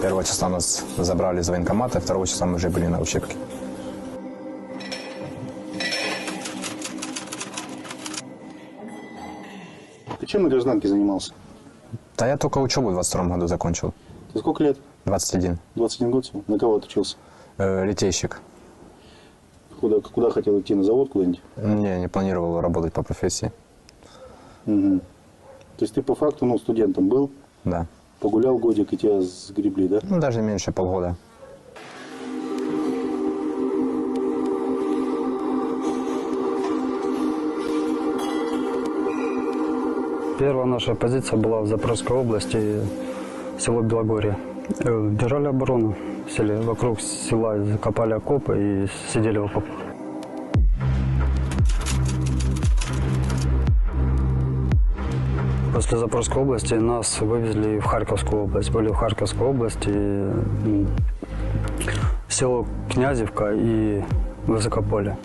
Первого числа нас забрали из военкомата, второго числа мы уже были на учебке. Ты чем на гражданке занимался? Да я только учебу в 22 году закончил. Ты сколько лет? 21. 21 год? На кого отучился? Э, литейщик. Куда, куда хотел идти? На завод куда-нибудь? Не, не планировал работать по профессии. Мгм. То есть ты по факту, ну, студентом был, Да. Погулял годик и тебя сгребли, да? Ну, даже меньше полгода. Первая наша позиция была в Запорожской области, село Белогорье. Э, Держали оборону в селе. Вокруг села закопали окопы и сидели в окопах. после Запорожской области нас вывезли в Харьковскую область. Были в Харьковской области, село Князевка и Высокополе.